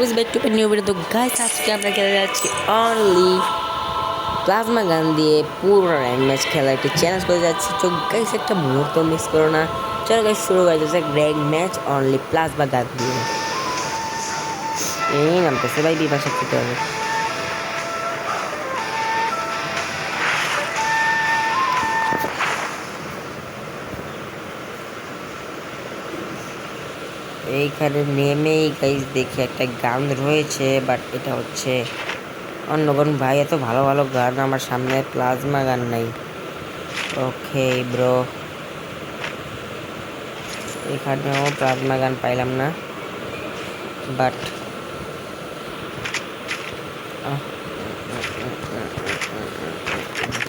Guys back to new video তো guys আজকে আমরা খেলে যাচ্ছি অনলি প্লাজমা গান দিয়ে পুরো র্যাঙ্ক ম্যাচ খেলা একটি চ্যালেঞ্জ করে যাচ্ছি তো গাইস একটা মুহূর্ত মিস করো না। চলো গাইস শুরু হয়ে যাচ্ছে র্যাঙ্ক ম্যাচ অনলি প্লাজমা গান দিয়ে এই নামটা ভাই বিভাষা খেতে হবে। এইখানে নেমেই গাইজ দেখি একটা গান রয়েছে বাট এটা হচ্ছে অন্য কোন ভাই, এত ভালো ভালো গান, আমার সামনে প্লাজমা গান নাই। ওকে ব্রো এখানেও প্লাজমা গান পাইলাম না বাট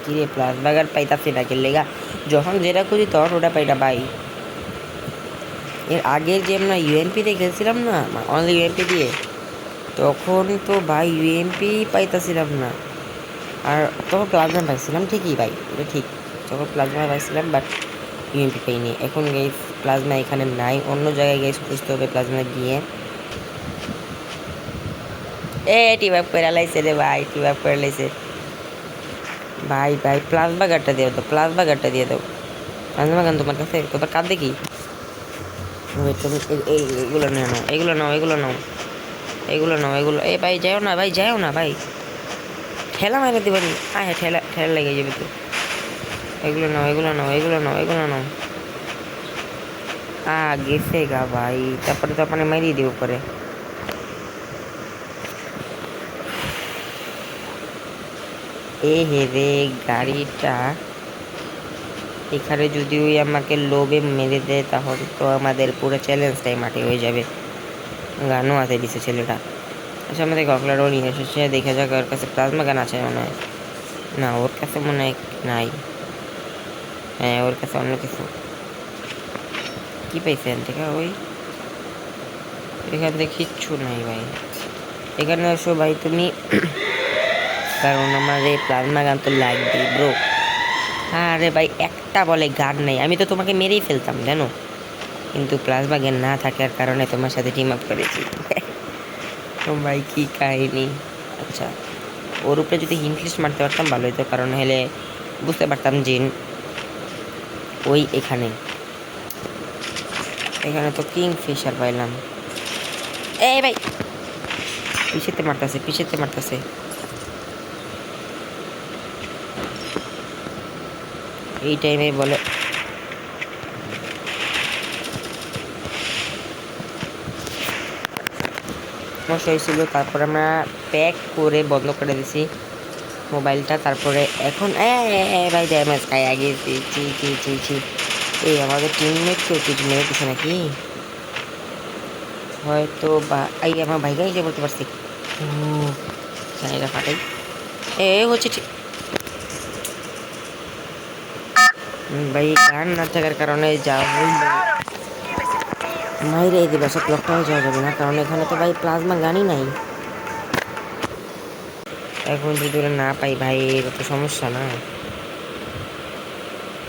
কিরে, প্লাজমা গান পাইতাছি না কে লেগা? যখন যেটা খুঁজি তখন ওটা পাই না, ভাই। এর আগে যে আমরা ইউএমপিতে গেছিলাম না অনলি ইউএমপি দিয়ে, তখন তো ভাই ইউএমপি পাইতেছিলাম না। আর তখন প্লাজমা পাইছিলাম, ঠিকই ভাই এটা ঠিক। তখন প্লাজমা পাইছিলাম বাট ইউএমপি পাইনি। এখন গেই প্লাজমা এখানে নাই, অন্য জায়গায় গেছে খুঁজতে হবে প্লাজমা গিয়ে। এ টিবাপ করে লাইছে রে ভাই টি টিবাপ করে লাইছে। ভাই ভাই প্লাজমা গাড়টা দিয়ে দাও প্লাজমা গাড়টা দিয়ে দাও। প্লাজমা গান তোমার কাছে তোমার কাঁদে কি? ওই তুমি এগুলো নিয়ে নাও এগুলো নাও এগুলো নাও এগুলো নাও, এগুলো, এ ভাই, যাও না, ভাই, যাও না, ভাই। ঠেলা মারে দিবে নি। হ্যাঁ হ্যাঁ ঠেলা ঠেলা লেগে যাবে তো। এগুলো নাও এগুলো নাও এগুলো নাও এগুলো নাও। আ, গেছে গা ভাই। তারপরে তো আপনি মারিয়ে দিব পরে। এ হে রে, গাড়িটা এখানে যদি ওই আমাকে লোভে মেরে দেয় তাহলে তো আমাদের পুরো চ্যালেঞ্জটাই মাটি হয়ে যাবে। গানও আছে দিছে ছেলেটা আচ্ছা আমাদের গকলারও নিয়ে এসেছে, দেখে যাক ওর কাছে প্লাজমা গান আছে মনে হয়। না, ওর কাছে মনে হয় নাই। হ্যাঁ ওর কাছে অন্য কিছু। কী পাইছে এখান থেকে ওই? এখান থেকে কিচ্ছু নাই ভাই। এখানে আসো ভাই তুমি, কারণ আমার এই প্লাজমা গান তো লাগবে ব্রো আরে ভাই, একটা বলে গার্ড নেই। আমি তো তোমাকে মেরেই ফেলতাম, জানো? কিন্তু প্লাজমা গেন না থাকার কারণে তোমার সাথে টিম আপ করেছি। ভাই, কি কাহিনি? আচ্ছা ওর উপরে যদি হিন্টলিস মারতে পারতাম ভালো হতো, কারণ হলে বুঝতে পারতাম যে ওই এখানে। এখানে তো কিং ফিশার পাইলাম। এই ভাই, পিছেতে মারতেছে পিছেতে মারতেছে। এই টাইমে বলে। হয়েছিল তারপরে আমরা প্যাক করে বন্ধ করে দিছি মোবাইলটা, তারপরে এখন ভাই ড্যামেজ খাই আগে চি চি চি চি এই আমাদের টিমমেট কেউ কিছু মেরে দিছে নাকি? হয়তো বা, এই আমার ভাই গাই যে বলতে পারছি। ফাটাই। এ, হচ্ছে ঠিক। ভাই, গান না থাকার কারণে যা হইল। মাইরে এই দিবাসে ক্লকটাও যাওয়া যাবে না, কারণ এখানে তো ভাই প্লাজমা গানই নাই। এখন যদি ওরা না পাই ভাই, এটা তো সমস্যা না।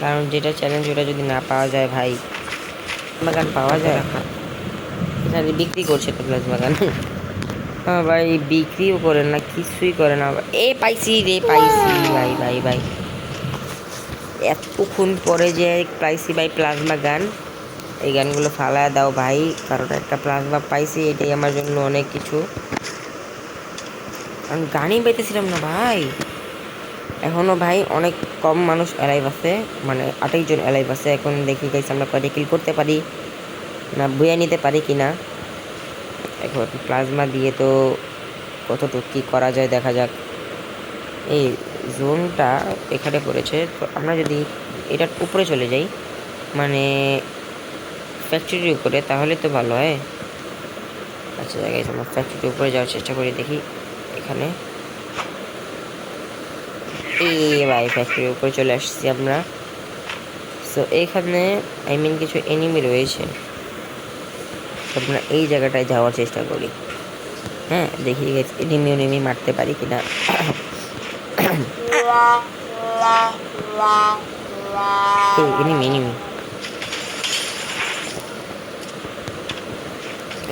কারণ যেটা চ্যালেঞ্জ ওটা যদি না পাওয়া যায় ভাই প্লাজমা গান পাওয়া যায়? এখানে বিক্রি করছে তো প্লাজমা গান। হ্যাঁ ভাই, বিক্রিও করে না, কিছুই করে না। এ পাইছি রে, পাইছি। ভাই ভাই ভাই। এতক্ষণ পরে যে পাইছি ভাই প্লাজমা গান, এই গানগুলো ফালায় দাও ভাই, কারণ একটা প্লাজমা পাইছি, এটাই আমার জন্য অনেক কিছু। কারণ গানই পাইতেছিলাম না ভাই। এখনও ভাই অনেক কম মানুষ অ্যালাইভ আছে মানে জন অ্যালাইভ আছে, এখন দেখি গাইছি আমরা কয়টা কিল করতে পারি, না বইয়া নিতে পারি কি না এখন প্লাজমা দিয়ে তো কতটুকু কী করা যায় দেখা যাক। এই জোনটা এখানে পড়েছে। তো আমরা যদি এটার উপরে চলে যাই মানে ফ্যাক্টরির উপরে, তাহলে তো ভালো হয়। আচ্ছা জায়গায় আমরা ফ্যাক্টরির উপরে যাওয়ার চেষ্টা করি, দেখি এখানে। এই ভাই ফ্যাক্টরির উপরে চলে আসছি আমরা। সো এখানে আই মিন কিছু এনিমি রয়েছে। আমরা এই জায়গাটায় যাওয়ার চেষ্টা করি। হ্যাঁ দেখি এনিমি এনিমি মারতে পারি কিনা। এই এনিমি এনিমি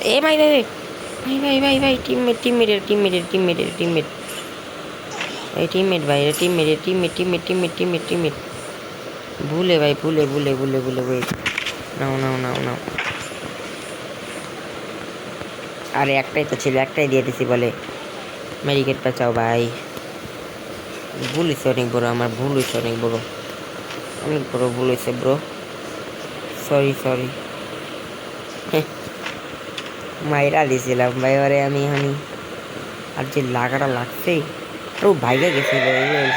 এ মাই রে ভাই ভাই ভাই ভাই teammate teammate teammate teammate teammate এই টিমমেট ভাই এটা teammate teammate teammate teammate teammate teammate ভুলে ভাই ভুলে ভুলে ভুলে ভুলে ভাই নাও নাও নাও নাও আরে একটাই তো ছিল একটাই দিয়ে দিছি বলে মেডিকেট বাঁচাও ভাই ভুল হয়েছে অনেক বড় আমার ভুল হয়েছে অনেক বড়। অনেক বড় ভুল হয়েছে ব্রো সরি সরি মাইরা দিয়েছিলাম ভাই আমি আমি। আর যে লাগাটা লাগছে ও ভাইগে গেছে ভাই,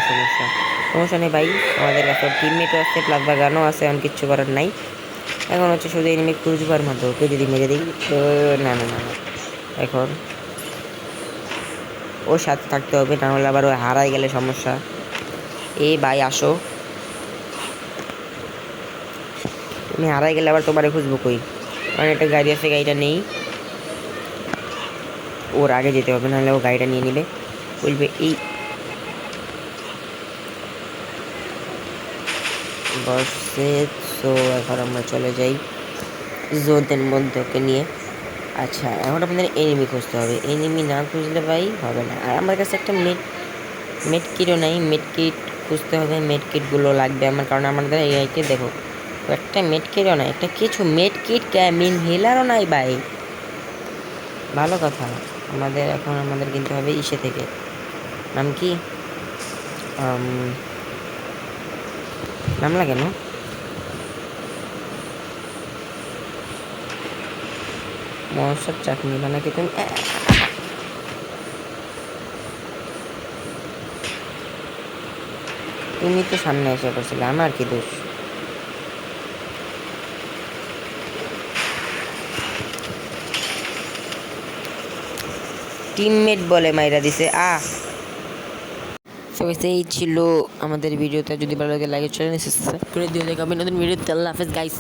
সমস্যা। সমস্যা নেই ভাই আমাদের কাছে টিমমেটও আছে প্লাস বা গানও আছে এমন কিচ্ছু করার নাই। এখন হচ্ছে শুধু এনিমি খুঁজবার মাত্র ওকে যদি মেরে দিই না না না। এখন ওর সাথে থাকতে হবে, না হলে আবার ও হারাই গেলে সমস্যা। এই ভাই, আসো। তুমি হারাই গেলে আবার তোমারে খুঁজবো কই? কারণ একটা গাড়ি আছে, গাড়িটা নেই। ওর আগে যেতে হবে, নাহলে ও গাড়িটা নিয়ে নেবে। বলবে, এই বসে, তো এখন আমরা চলে যাই। জোনের মধ্যে ওকে নিয়ে। আচ্ছা এখন আপনাদের এনিমি খুঁজতে হবে। এনিমি না খুঁজলে ভাই হবে না। আর আমার কাছে একটা মেট মেট কিটও নাই। মেট কিট খুঁজতে হবে। মেট কিটগুলো লাগবে আমার, কারণ আমাদের এই আইকে দেখো, একটা মেট কিটও নাই। একটা কিছু মেট কিট মিন হিলারও নাই ভাই। ভালো কথা। আমাদের এখন আমাদের কিনতে হবে ইসে থেকে। নাম কি? নাম লাগে না? মশার চাটনি বানাকে তুমি এ, তুমি তো সামনে এসে করছিলে আমার কি দোষ টিমমেট বলে মাইরা দিছে আ সো এই ছিল আমাদের ভিডিওতে যদি ভালো লাগে লাইক চ্যানেল সাবস্ক্রাইব করে দিও দেখা হবে নতুন ভিডিওতে আল্লাহ হাফেজ গাইস